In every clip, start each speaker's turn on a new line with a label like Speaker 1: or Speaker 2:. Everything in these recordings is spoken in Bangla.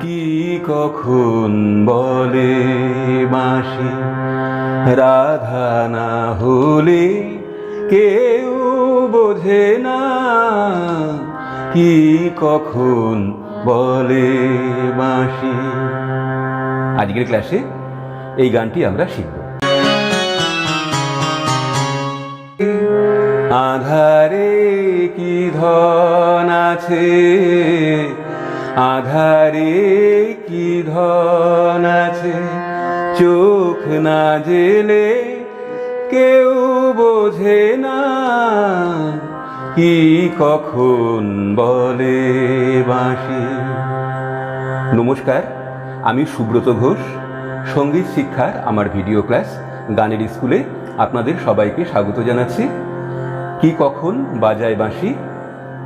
Speaker 1: কি কখন বলে মাসি? রাধা না হলে কেউ বোঝে না। কি কখন বলে মাসি? আজকের ক্লাসে এই গানটি আমরা শিখব। আধারে কি ধন আছে? আধারে কি ধন আছে? চোখ না জেলে কেউ বোঝে না কি কখন বলে বাঁশি। নমস্কার, আমি সুব্রত ঘোষ, সংগীত শিক্ষার আমার ভিডিও ক্লাস গানের স্কুলে আপনাদের সবাইকে স্বাগত জানাচ্ছি। কি কখন বাজায় বাঁশি?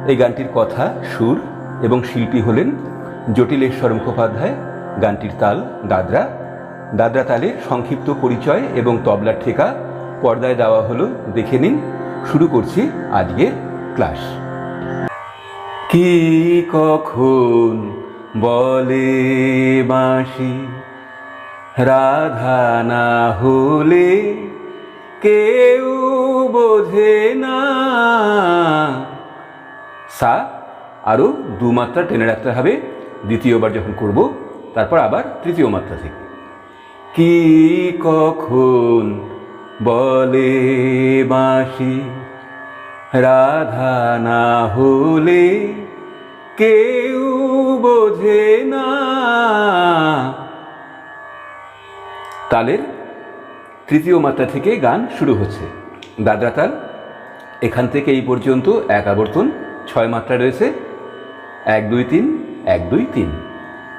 Speaker 1: এই গানটির কথা, সুর এবং শিল্পী হলেন জটিলেশ্বর মুখোপাধ্যায়, গানটির তাল, দাদরা। দাদরা তালের সংক্ষিপ্ত পরিচয় এবং তবলার ঠেকা পর্দায় দেওয়া হলো, দেখে নিন। শুরু করছি আজকের ক্লাস। কি কখন বলে বাঁশি? রাধা না হলে কেউ বোঝে না। সা আরও দু মাত্রা টেনে রাখতে হবে। দ্বিতীয়বার যখন করব, তারপর আবার তৃতীয় মাত্রা থেকে। কি কখন বলে বাঁশি? রাধা না হলে কেউ বোঝে না। তালের তৃতীয় মাত্রা থেকে গান শুরু হচ্ছে। দাদরা তাল, এখান থেকে এই পর্যন্ত এক আবর্তন, ছয় মাত্রা রয়েছে। এক দুই তিন, এক দুই তিন।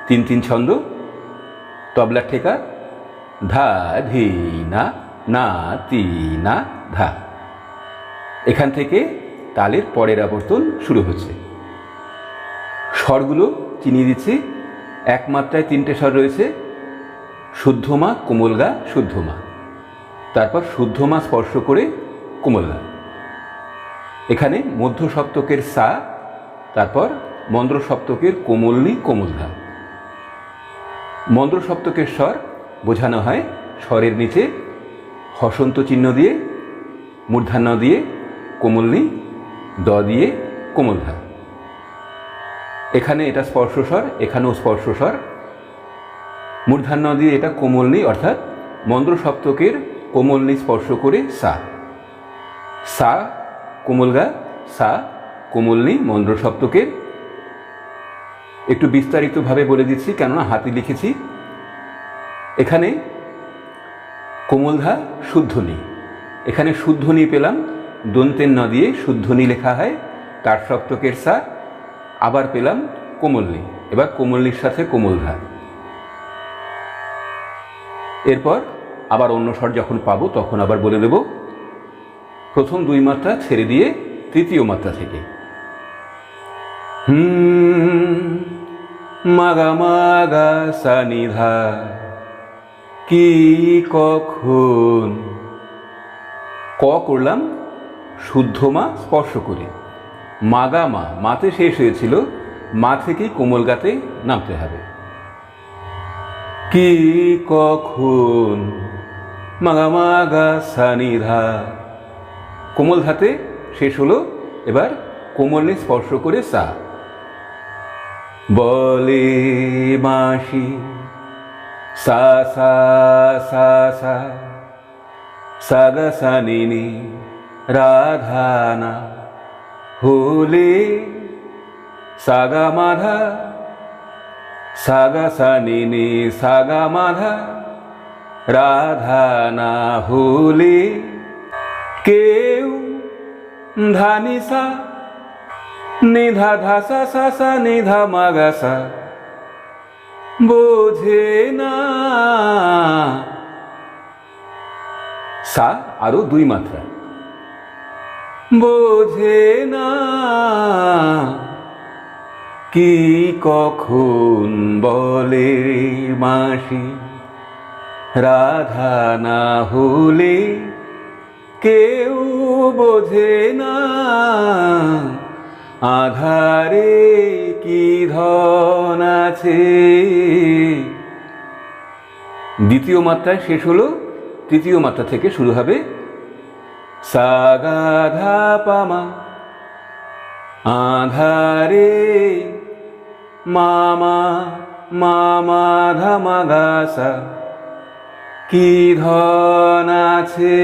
Speaker 1: তিন তিন ছন্দ। তবলার ঠেকা। ধা, ধি, না না, তি, না, ধা। এখান থেকে তালের পরের আবর্তন শুরু হচ্ছে। স্বরগুলো চিনিয়ে দিচ্ছি। এক মাত্রায় তিনটে স্বর রয়েছে। শুদ্ধমা কোমলগা শুদ্ধমা তারপর শুদ্ধমা স্পর্শ করে কোমলগা এখানে মধ্য সপ্তকের সা, তারপর মন্দ্র সপ্তকের কোমলনি কোমলধা। মন্দ্র সপ্তকের স্বর বোঝানো হয় স্বরের নিচে, হসন্ত চিহ্ন দিয়ে মূর্ধান্য দিয়ে, কোমলনি, দ দিয়ে, কোমলধা। এখানে এটা স্পর্শস্বর, এখানেও স্পর্শস্বর। মূর্ধান্য দিয়ে এটা কোমলনি, অর্থাৎ মন্দ্র সপ্তকের কোমলনি স্পর্শ করে সা। সা, কোমলগা, সা, কোমলনি মন্দ্র সপ্তকের একটু বিস্তারিতভাবে বলে দিচ্ছি, কেননা হাতে লিখেছি। এখানে কোমলধা শুদ্ধনি এখানে শুদ্ধনি পেলাম দন্তের ন দিয়ে শুদ্ধনি লেখা হয়, তার সপ্তকের সা, আবার পেলাম কোমলনি এবার কোমলনির সাথে কোমলধা। এরপর আবার অন্য স্বর যখন পাবো, তখন আবার বলে দেব, প্রথম দুই মাত্রা ছেড়ে দিয়ে তৃতীয় মাত্রা থেকে। হুম মাগা মাগা সানিধা। কি কখন? ক করলাম? শুদ্ধ মা স্পর্শ করে। মাগা মা, মাতে শেষ হয়েছিল। মা থেকে কোমল গাতে নামতে হবে। কি কখন? মাগা মাগা সানিধা। কোমল ধাতে শেষ হলো। এবার কোমলে স্পর্শ করে সা। বলে বাঁশি সা সা সা সা। সাগা রাধানা হলে সাগা মাধা। সাগা সানিনি সাগা মাধা রাধা না কেউ ধানিসা। নিধা ধাসা সাসা নিধা মাগাসা বোঝে না। সা আরও দুই মাত্রা। বোঝে না। কি কখন বলে মাসি? রাধা না হলে কেউ বোঝে না। আধারে কি ধন আছে? দ্বিতীয় মাত্রায় শেষ হলো, তৃতীয় মাত্রা থেকে শুরু হবে সাগা ধা পামা আধারে মামা মামা ধামা গাসা কি ধন আছে?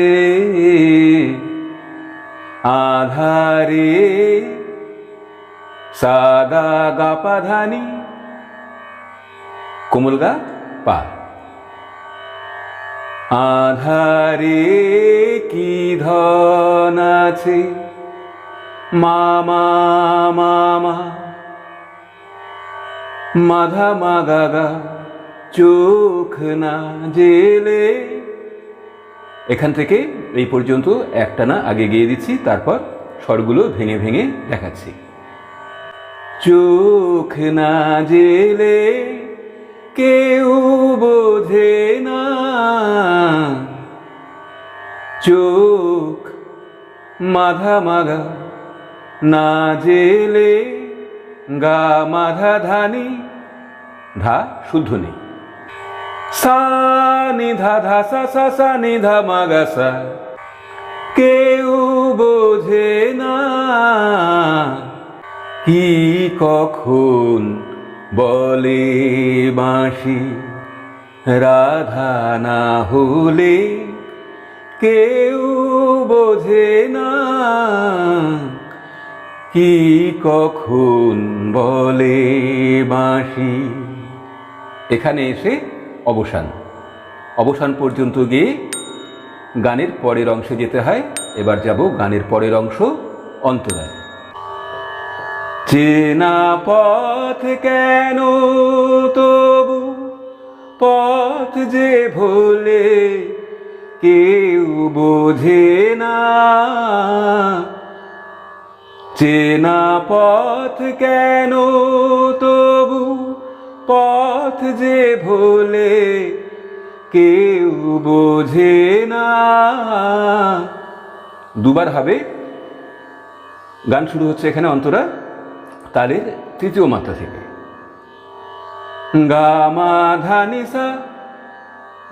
Speaker 1: আধারে সাগা গা পাধানি কোমল গা পা। আধারে কি ধন আছে? মামা মামা। মাধা মাগাগা চোখ না জেলে। এখান থেকে এই পর্যন্ত একটানা আগে গিয়ে দিচ্ছি, তারপর স্বরগুলো ভেঙে ভেঙে দেখাচ্ছি। চোখ না জেলে কেউ বোঝে না। চোখ মাধা মাগা না জেলে, গা মাধা ধানি, ধা শুদ্ধ নেই। সা নিধা ধা সা সা সা নিধা মাগা সা, কেউ বোঝে না। কি কখন বলে বাঁশি? রাধা না হলে কেউ বোঝে না কি কখন বলে বাঁশি। এখানে এসে অবসান। অবসান পর্যন্ত গিয়ে গানের পরের অংশে যেতে হয়, এবার যাব গানের পরের অংশ অন্তরায়। চেনা পথ কেন তবু পথ যে ভোলে কেউ বোঝে না। চেনা পথ কেন তবু পথ যে ভোলে কেউ বোঝে না। দুবার হবে। গান শুরু হচ্ছে এখানে অন্তরা। তালের তৃতীয় মাত্রা থেকে। গা মা ধা নি সা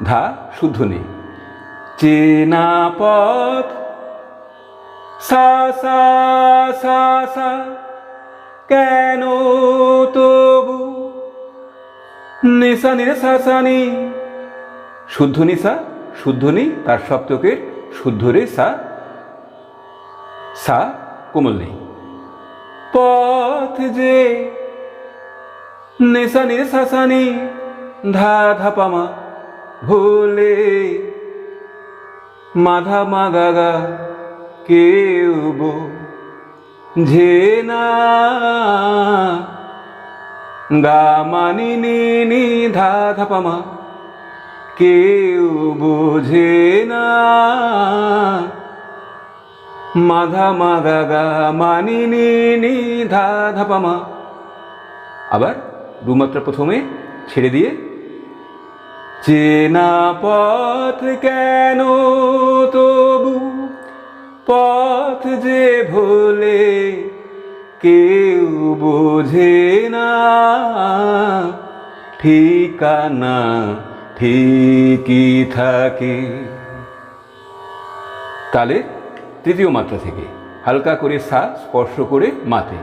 Speaker 1: ধা শুদ্ধ নেই। চেনা পথ সা সা সা সা কেন তবু নিসা নিরে সা সা নি শুদ্ধ নিসা শুদ্ধ নি তার সপ্তকের শুদ্ধ রে সা সা কোমল নেই। যে নেশা নিরে শাসানি ধা ধাপামা ভোলে মাধা মা মাগাগা কেউ ঝে না গা মানি নি ধা ধাপামা কেউ বোঝে না। মাধা মাগা গা মানি নি নি ধা আবার দুমাত্রা প্রথমে ছেড়ে দিয়ে, চেনা পথ কেন তবু পথ যে ভোলে কেউ বোঝে না। ঠিকানা ঠিকই থাকে। তালে তৃতীয় মাত্রা থেকে। হালকা করে সা, স্পর্শ করে মাতে।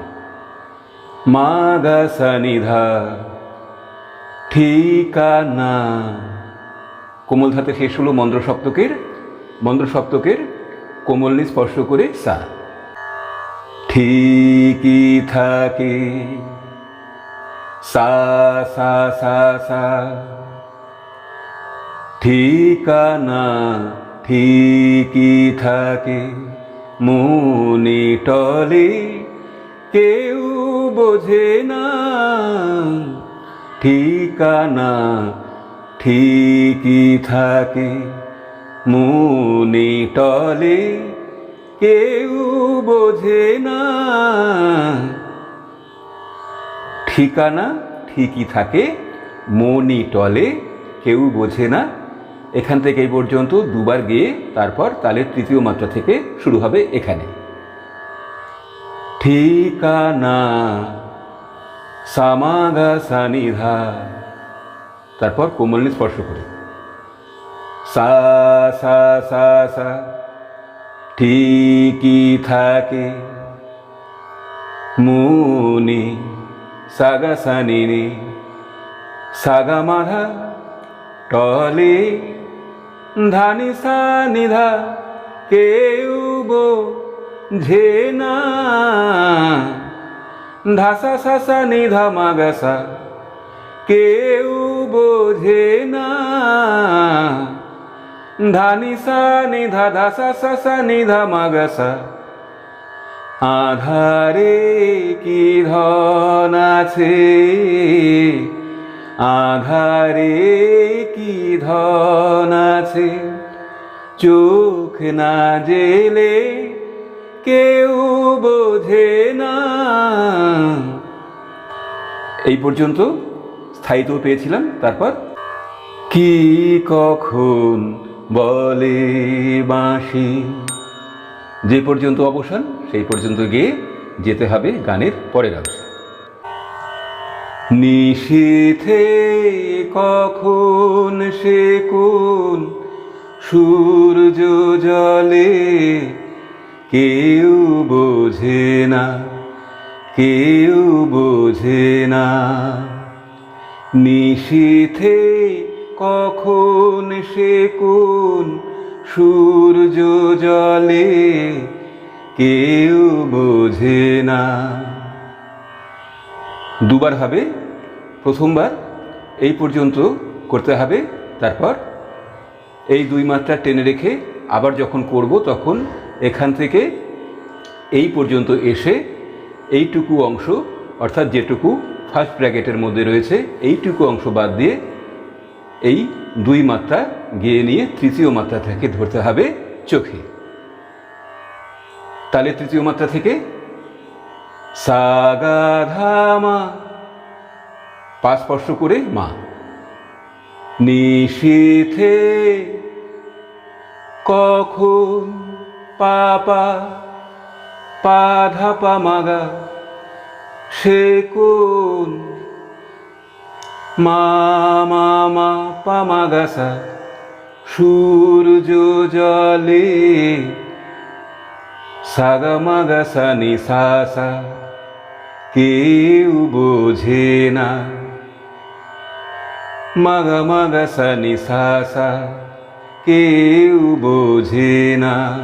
Speaker 1: মা গা সা নিধা ঠিকানা। কোমল ধাতে শেষ হলো মন্দ্র সপ্তকের মন্দ্র সপ্তকের কোমলনি স্পর্শ করে সা। ঠিকই থাকে। সা সা সা সা। ঠিকানা ঠিকই থাকে। মনে টলে কেউ বোঝে না ঠিকানা ঠিকই থাকে। মনে টলে কেউ বোঝে না ঠিকানা ঠিকই থাকে, মনি টলে কেউ বোঝে না এখান থেকে এই পর্যন্ত দুবার গিয়ে তারপর তালের তৃতীয় মাত্রা থেকে শুরু হবে এখানে। ঠিকানা সামাগা সানিধা তারপর কোমলনি স্পর্শ করে। সা সা সা সা। ঠিকই থাকে। মুনি সাগা সানি সাগা মাধা টলে ধানি সা নিধা কেউ বোঝে না ধাসা সাসা নিধা মাগাসা কেউ বোঝে না ধানি সা নিধা ধাসা সাসা নিধা মাগাসা। আধারে কি ধন আছে? আধারে কি ধন আছে? চোখ না জেলে কেউ বোঝে না। এই পর্যন্ত স্থায়িত্ব পেয়েছিলাম, তারপর? কি কখন বলে বাঁশি? যে পর্যন্ত অবসান সেই পর্যন্ত গিয়ে যেতে হবে গানের পরের অংশ। নিশীথে কখন সে কোন সূর্য জলে কেউ বোঝে না, কেউ বোঝে না। নিশীথে কখন সে কোন সূর্য জলে কেউ বোঝে না। দুবার হবে প্রথমবার এই পর্যন্ত করতে হবে, তারপর এই দুই মাত্রা টেনে রেখে আবার যখন করব তখন এখান থেকে এই পর্যন্ত এসে এইটুকু অংশ, অর্থাৎ যেটুকু ফার্স্ট ব্র্যাকেটের মধ্যে রয়েছে, এইটুকু অংশ বাদ দিয়ে এই দুই মাত্রা গিয়ে নিয়ে তৃতীয় মাত্রা থেকে ধরতে হবে চোখে। তাহলে তৃতীয় মাত্রা থেকে সাগাধামা পা স্পর্শ করে মা। নিশীথে কখন পাপা পাধাপা মাগা, সে কোন মা মা পামাগাসা সূর্য জলে সাগা সাগামাগাসা নিশাসা কেউ বোঝে না। মাগা মাগাসা নিশাসা কেউ বোঝে না।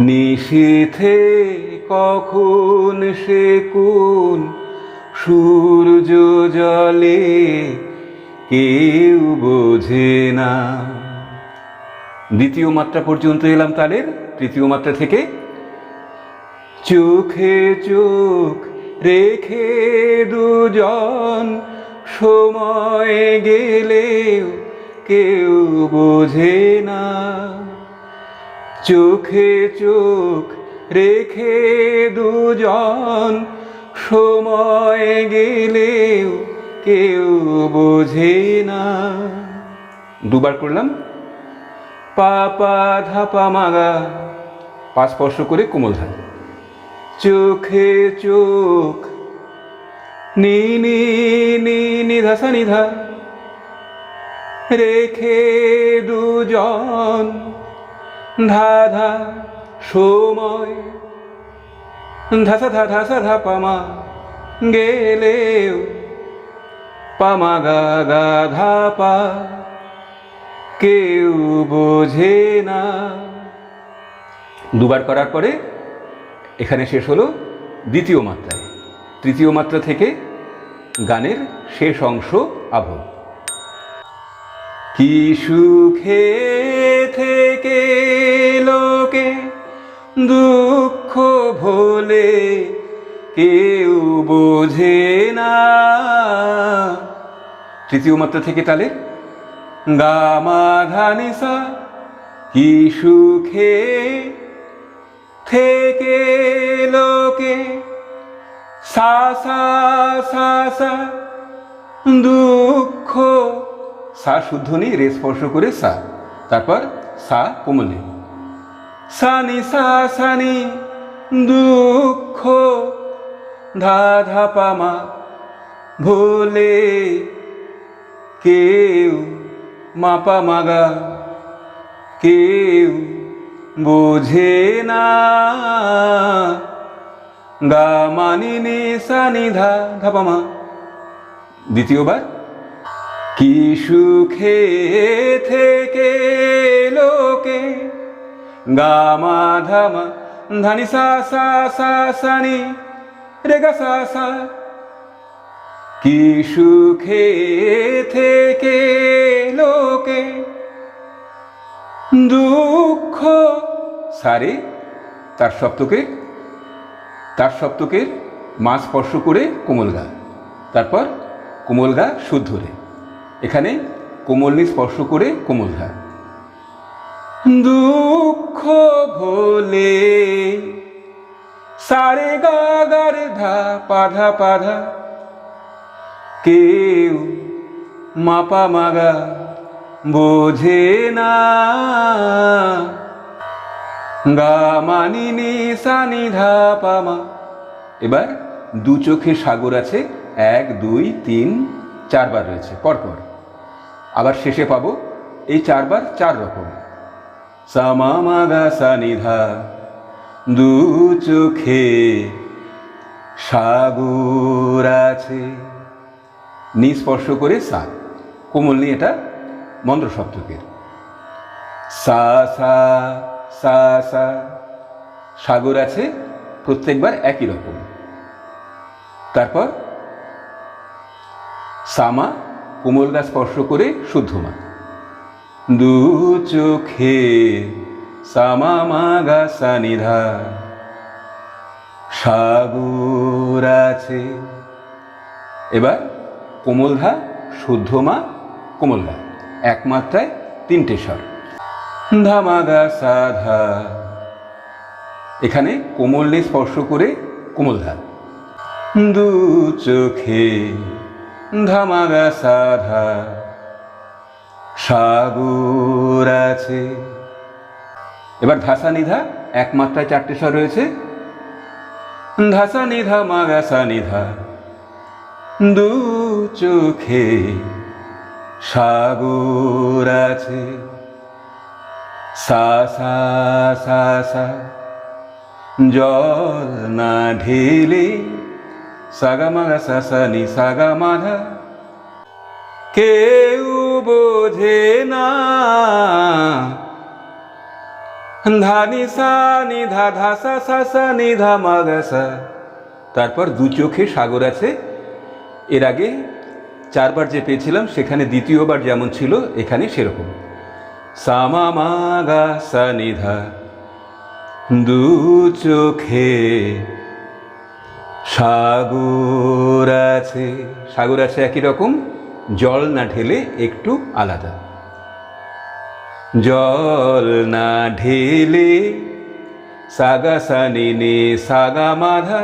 Speaker 1: নিশীথে কখন সে কোন সূর্য জলে কেউ বোঝে না। দ্বিতীয় মাত্রা পর্যন্ত এলাম তালের, তৃতীয় মাত্রা থেকে। চোখে চোখ রেখে দুজন সময় গেলেও কেউ বোঝে না। চোখে চোখ রেখে দুজন সময় গেলেও কেউ বোঝে না। দুবার করলাম। পাপা ধাপা মাগা। পা স্পর্শ করে কোমল ধান চোখে চোখ নি নি নি, নিধা নিধা রেখে দুজন ধাধা, সময়। ধাসা ধা ধাসা ধা পামা গেলেও পামা, গা গা, ধা, পা কেউ বোঝে না। দুবার করার পরে এখানে শেষ হলো দ্বিতীয় মাত্রায়। তৃতীয় মাত্রা থেকে গানের শেষ অংশ আভ কি সুখে থেকে লোকে দুঃখ ভোলে কেউ বোঝে না। তৃতীয় মাত্রা থেকে তালে গামাধানিসা কি সুখে থেকে লোকে সা সা সা সা, দুঃখ। সা শুদ্ধ নেই, রে স্পর্শ করে সা। তারপর সা কোমলে। সানি সা সানি দুঃখ। ধা ধা পামা ভোলে। কেউ মাপা মাগা কেউ বোঝে না। গা মানি নি সা নি ধা ধাপামা দ্বিতীয়বার, কি সুখে থেকে লোকে গামা ধামা ধানি সা সা সা সানি রেগা সা সা। কি সুখে থেকে লোকে দুঃখ সারে তার সপ্তকে তার সপ্তকের মা স্পর্শ করে কোমল গা, তারপর কোমল গা শুদ্ধ রে। এখানে কোমলনি স্পর্শ করে কোমল ঘা দুঃখ ভোলে সারে গা গারে ধা, পাধা পাধা। কেউ মাপা মাগা বোঝে না। পামা এবার দু চোখে সাগর আছে। এক, দুই, তিন, চারবার রয়েছে। পরপর। আবার শেষে পাবো এই চারবার চার রকম। সামা মাগা সানিধা। দু চোখে সাগর আছে। নিস্পর্শ করে সা। কোমল নিয়ে এটা মন্দ্র সপ্তকের সা সা সা সা। সাগর আছে প্রত্যেকবার একই রকম। তারপর সামা কোমল গা স্পর্শ করে শুদ্ধ মা। দু চোখে সামা মা গা সানিধা। সাগর আছে। এবার কোমল ধা শুদ্ধ মা কোমল গা এক মাত্রায় তিনটে স্বর। সাধা। এখানে কোমল নে স্পর্শ করে কোমল ধা দু চোখে ধামাগা সাধা। সাগর আছে। এবার ধাসা নিধা এক মাত্রায় চারটে স্বর রয়েছে। ধাসা নিধা মাগাসা নিধা দু চোখে সাগর আছে। সা সা সা সা। জল না ঢেলে সাগা মাগা সা সা, নি সাগা মাধা কেউ বোঝে না। ধানি সা, নি, ধা ধা, সা সা সা, নি, ধা মাগা সা। তারপর দু চোখে সাগর আছে। এর আগে চারবার যে পেয়েছিলাম, সেখানে দ্বিতীয়বার যেমন ছিল, এখানে সেরকম। সামা মাগা সা নিধা দু চোখে সাগর আছে সাগর আছে একই রকম, জল না ঢেলে একটু আলাদা। জল না ঢেলে সাগা সানি নে সাগা মাধা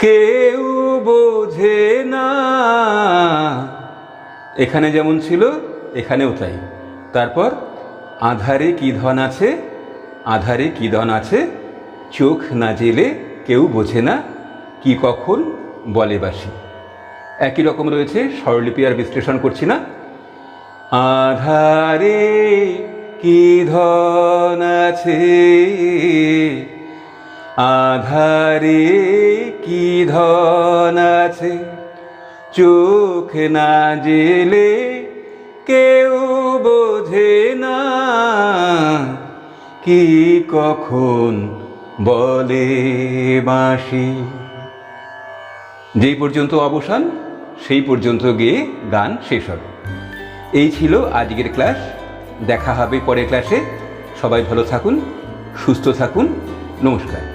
Speaker 1: কেউ বোঝে না। এখানে যেমন ছিল, এখানেও তাই। তারপর, আধারে কি ধন আছে? আধারে কি ধন আছে? চোখ না জেলে কেউ বোঝে না কি কখন বলে বাসি। একই রকম রয়েছে, স্বরলিপি আর বিশ্লেষণ করছি না। আধারে কি ধন আছে? আধারে কি ধন আছে? চোখ না জেলে কেউ বোঝে না কি কখন বলে বাঁশি। যেই পর্যন্ত অবসান, সেই পর্যন্ত গিয়ে গান শেষ হবে। এই ছিল আজকের ক্লাস। দেখা হবে পরের ক্লাসে। সবাই ভালো থাকুন, সুস্থ থাকুন। নমস্কার।